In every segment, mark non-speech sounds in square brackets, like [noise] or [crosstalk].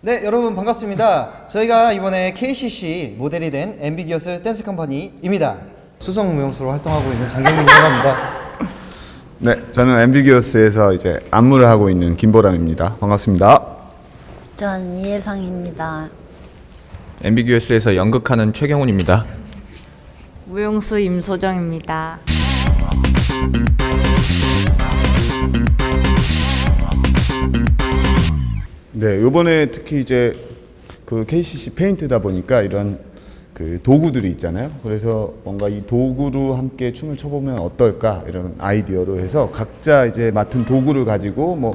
네, 여러분 반갑습니다. 저희가 이번에 KCC 모델이 된 엠비디어스 댄스 컴퍼니입니다. 수성 무용수로 활동하고 있는 장경민이라고 합니다. 네, 저는 앰비기어스에서 이제 안무를 하고 있는 김보람입니다. 반갑습니다. 전 이혜성입니다. 엠비규어스에서 연극하는 최경훈입니다. 무용수 임소정입니다. 네, 요번에 특히 이제 그 KCC 페인트다 보니까 이런 그 도구들이 있잖아요. 그래서 뭔가 이 도구로 함께 춤을 춰보면 어떨까 이런 아이디어로 해서 각자 이제 맡은 도구를 가지고 뭐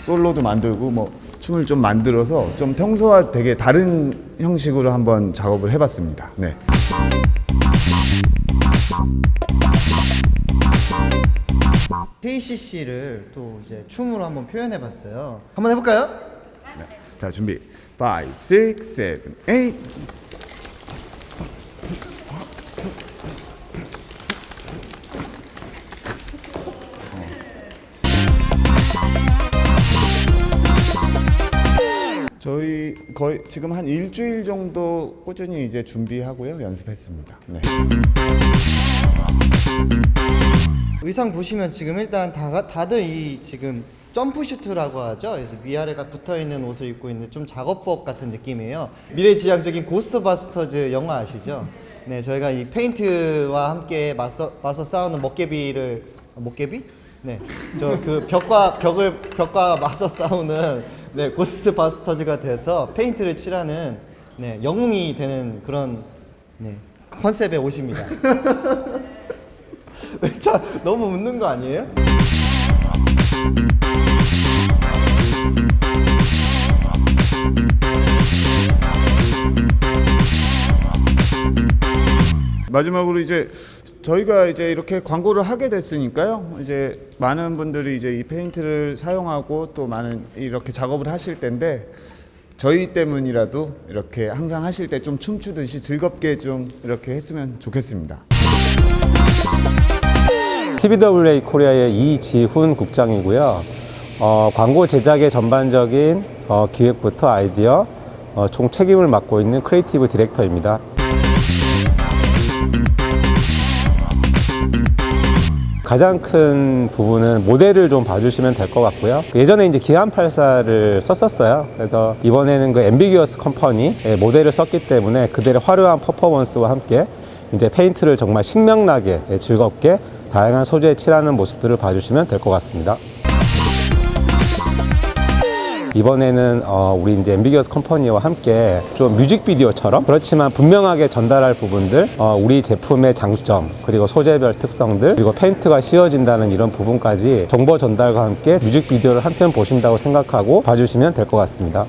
솔로도 만들고 뭐 춤을 좀 만들어서 좀 평소와 되게 다른 형식으로 한번 작업을 해봤습니다. 네. KCC를 또 이제 춤으로 한번 표현해 봤어요. 한번 해볼까요? 자, 준비. 5, 6, 7, 8. 거의 지금 한 일주일 정도 꾸준히 이제 준비하고요 연습했습니다. 네. 의상 보시면 지금 일단 다, 다들 이 지금 점프 슈트라고 하죠. 그래서 위아래가 붙어 있는 옷을 입고 있는 좀 작업복 같은 느낌이에요. 미래지향적인 고스트바스터즈 영화 아시죠? 네, 저희가 이 페인트와 함께 맞서, 맞서 싸우는 먹개비를 아, 먹개비? 네, 저 그 벽과 벽을 벽과 맞서 싸우는 네 고스트 바스터즈가 돼서 페인트를 칠하는 네 영웅이 되는 그런 네 컨셉의 옷입니다. [laughs] 왜 자, 너무 웃는 거 아니에요? 마지막으로 이제 저희가 이제 이렇게 광고를 하게 됐으니까요. 이제 많은 분들이 이제 이 페인트를 사용하고 또 많은 이렇게 작업을 하실 텐데 저희 때문이라도 이렇게 항상 하실 때 좀 춤추듯이 즐겁게 좀 이렇게 했으면 좋겠습니다. TBWA 코리아의 이지훈 국장이고요. 어, 광고 제작의 전반적인 어, 기획부터 아이디어, 어, 총 책임을 맡고 있는 크리에이티브 디렉터입니다. 가장 큰 부분은 모델을 좀 봐주시면 될 것 같고요. 예전에 이제 기안 84를 썼었어요. 그래서 이번에는 그 엠비기어스 컴퍼니의 모델을 썼기 때문에 그들의 화려한 퍼포먼스와 함께 이제 페인트를 정말 신명나게 예, 즐겁게 다양한 소재에 칠하는 모습들을 봐주시면 될 것 같습니다. 이번에는 어, 우리 이제 엠비기어스 컴퍼니와 함께 좀 뮤직비디오처럼 그렇지만 분명하게 전달할 부분들, 어, 우리 제품의 장점, 그리고 소재별 특성들, 그리고 페인트가 씌워진다는 이런 부분까지 정보 전달과 함께 뮤직비디오를 한 편 보신다고 생각하고 봐주시면 될 것 같습니다.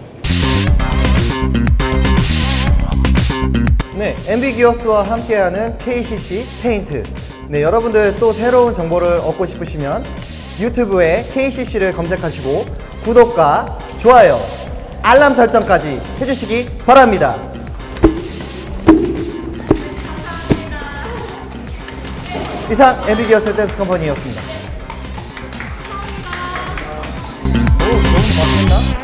네, 엠비기어스와 함께하는 KCC 페인트. 네, 여러분들 또 새로운 정보를 얻고 싶으시면 유튜브에 KCC를 검색하시고 구독과 좋아요, 알람 설정까지 해주시기 바랍니다. 이상 엠비기어스 댄스 컴퍼니였습니다. 오, 너무 맛있나?